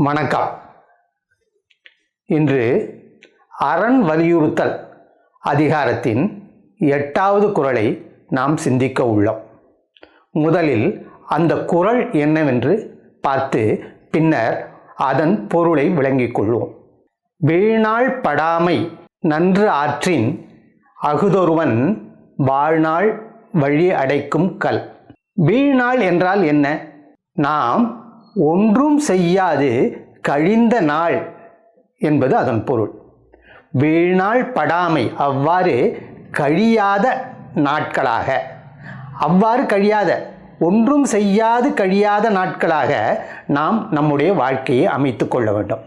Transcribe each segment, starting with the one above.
வணக்கம். இன்று அரண் வலியுறுத்தல் அதிகாரத்தின் எட்டாவது குறளை நாம் சிந்திக்க உள்ளோம். முதலில் அந்த குறள் என்னவென்று பார்த்து பின்னர் அதன் பொருளை விளங்கிக் கொள்வோம். வீணாள் படாமை நன்று ஆற்றின் அகுதொருவன் வாழ்நாள் வழி அடைக்கும் கல். வீணாள் என்றால் என்ன? நாம் ஒன்றும் செய்யாது கழிந்த நாள் என்பது அதன் பொருள். வீணாள் படாமை அவ்வாறு கழியாத நாட்களாக அவ்வாறு கழியாத ஒன்றும் செய்யாது கழியாத நாட்களாக நாம் நம்முடைய வாழ்க்கையை அமைத்து கொள்ள வேண்டும்.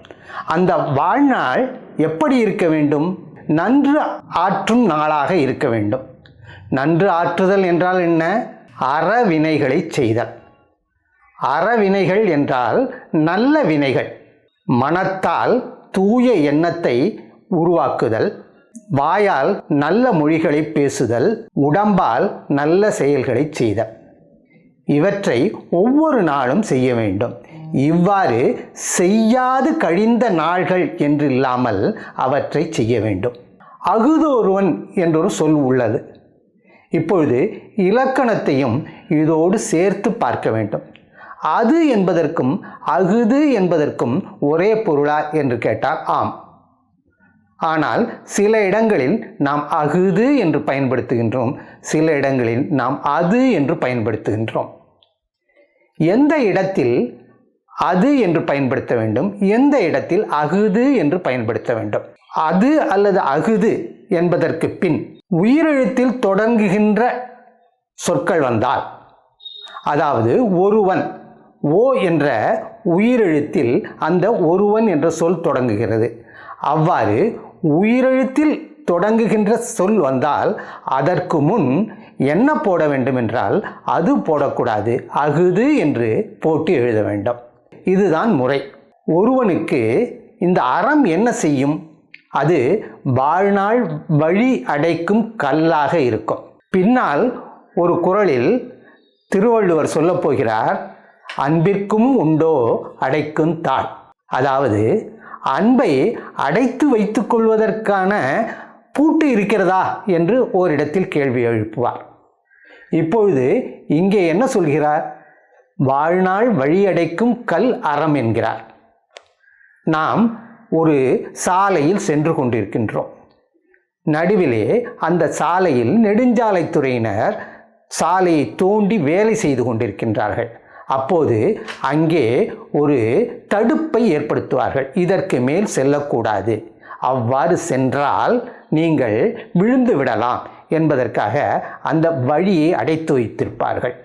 அந்த வாழ்நாள் எப்படி இருக்க வேண்டும்? நன்று ஆற்றும் நாளாக இருக்க வேண்டும். நன்று ஆற்றுதல் என்றால் என்ன? அறவினைகளை செய்தல். அறவினைகள் என்றால் நல்ல வினைகள். மனத்தால் தூய எண்ணத்தை உருவாக்குதல். வாயால் நல்ல மொழிகளை பேசுதல். உடம்பால் நல்ல செயல்களை செய்தல். இவற்றை ஒவ்வொரு நாளும் செய்ய வேண்டும். இவ்வாறு செய்யாது கழிந்த நாள்கள் என்று இல்லாமல் அவற்றை செய்ய வேண்டும். அகுதொருவன் என்றொரு சொல் உள்ளது. இப்பொழுது இலக்கணத்தையும் இதோடு சேர்த்து பார்க்க வேண்டும். அது என்பதற்கும் அகுது என்பதற்கும் ஒரே பொருளா என்று கேட்டால் ஆம். ஆனால் சில இடங்களில் நாம் அகுது என்று பயன்படுத்துகின்றோம் சில இடங்களில் நாம் அது என்று பயன்படுத்துகின்றோம். எந்த இடத்தில் அது என்று பயன்படுத்த வேண்டும் எந்த இடத்தில் அகுது என்று பயன்படுத்த வேண்டும்? அது அல்லது அகுது என்பதற்கு பின் உயிரெழுத்தில் தொடங்குகின்ற சொற்கள் வந்தால் அதாவது ஒருவன் ஓ என்ற உயிரெழுத்தில் அந்த ஒருவன் என்ற சொல் தொடங்குகிறது. அவ்வாறு உயிரெழுத்தில் தொடங்குகின்ற சொல் வந்தால் அதற்கு முன் என்ன போட வேண்டும் என்றால் அது போடக்கூடாது அகுது என்று போட்டு எழுத வேண்டும். இதுதான் முறை. ஒருவனுக்கு இந்த அறம் என்ன செய்யும்? அது வாழ்நாள் வழி அடைக்கும் கல்லாக இருக்கும். பின்னால் ஒரு குரலில் திருவள்ளுவர் சொல்லப்போகிறார் அன்பிற்கும் உண்டோ அடைக்கும் தாள். அதாவது அன்பை அடைத்து வைத்துக் கொள்வதற்கான பூட்டு இருக்கிறதா என்று ஓரிடத்தில் கேள்வி எழுப்புவார். இப்பொழுது இங்கே என்ன சொல்கிறார்? வாழ்நாள் வழியடைக்கும் கல் அறம் என்கிறார். நாம் ஒரு சாலையில் சென்று கொண்டிருக்கின்றோம். நடுவிலே அந்த சாலையில் நெடுஞ்சாலைத்துறையினர் சாலையை தோண்டி வேலை செய்து கொண்டிருக்கின்றார்கள். அப்போது அங்கே ஒரு தடுப்பை ஏற்படுத்துவார்கள். இதற்கு மேல் செல்லக்கூடாது. அவ்வாறு சென்றால் நீங்கள் விழுந்து விடலாம் என்பதற்காக அந்த வழியை அடைத்து வைத்திருப்பார்கள்.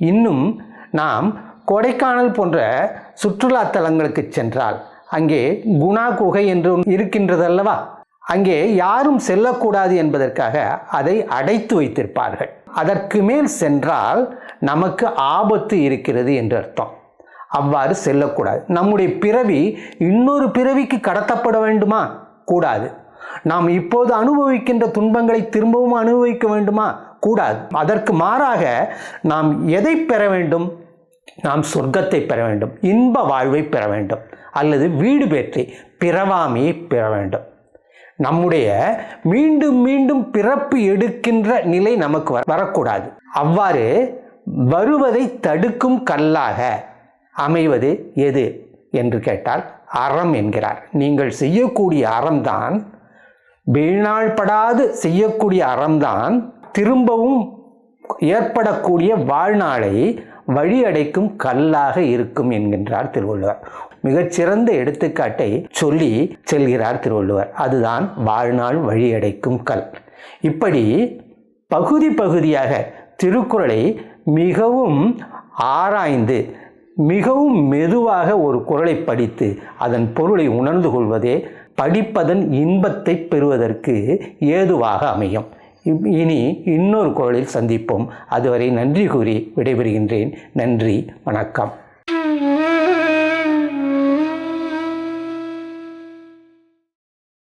இன்னும் நாம் கொடைக்கானல் போன்ற சுற்றுலா தலங்களுக்கு சென்றால் அங்கே குணா குகை என்று இருக்கின்றது அல்லவா அங்கே யாரும் செல்லக்கூடாது என்பதற்காக அதை அடைத்து வைத்திருப்பார்கள். அதற்கு மேல் சென்றால் நமக்கு ஆபத்து இருக்கிறது என்று அர்த்தம். அவ்வாறு செல்லக்கூடாது. நம்முடைய பிறவி இன்னொரு பிறவிக்கு கடத்தப்பட வேண்டுமா? கூடாது. நாம் இப்போது அனுபவிக்கின்ற துன்பங்களை திரும்பவும் அனுபவிக்க வேண்டுமா? கூடாது. அதற்கு மாறாக நாம் எதை பெற வேண்டும்? நாம் சொர்க்கத்தை பெற வேண்டும். இன்ப வாழ்வை பெற வேண்டும். அல்லது வீடு பெற்றி பிறவாமையை பெற வேண்டும். நம்முடைய மீண்டும் மீண்டும் பிறப்பு எடுக்கின்ற நிலை நமக்கு வரக்கூடாது. அவ்வாறு வருவதை தடுக்கும் கல்லாக அமைவது எது? என்று கேட்டால் அறம் என்கிறார். நீங்கள் செய்யக்கூடிய அறம்தான் வீணாள்படாது செய்யக்கூடிய அறம்தான் திரும்பவும் ஏற்படக்கூடிய வாழ்நாளை வழியடைக்கும் கல்லாக இருக்கும் என்கின்றார் திருவள்ளுவர். மிகச்சிறந்த எடுத்துக்காட்டை சொல்லி செல்கிறார் திருவள்ளுவர். அதுதான் வாழ்நாள் வழியடைக்கும் கல். இப்படி பகுதி பகுதியாக திருக்குறளை மிகவும் ஆராய்ந்து மிகவும் மெதுவாக ஒரு குரலை படித்து அதன் பொருளை உணர்ந்து கொள்வதே படிப்பதன் இன்பத்தை பெறுவதற்கு ஏதுவாக அமையும். இனி இன்னொரு குரலில் சந்திப்போம். அதுவரை நன்றி கூறி விடைபெறுகின்றேன். நன்றி வணக்கம்.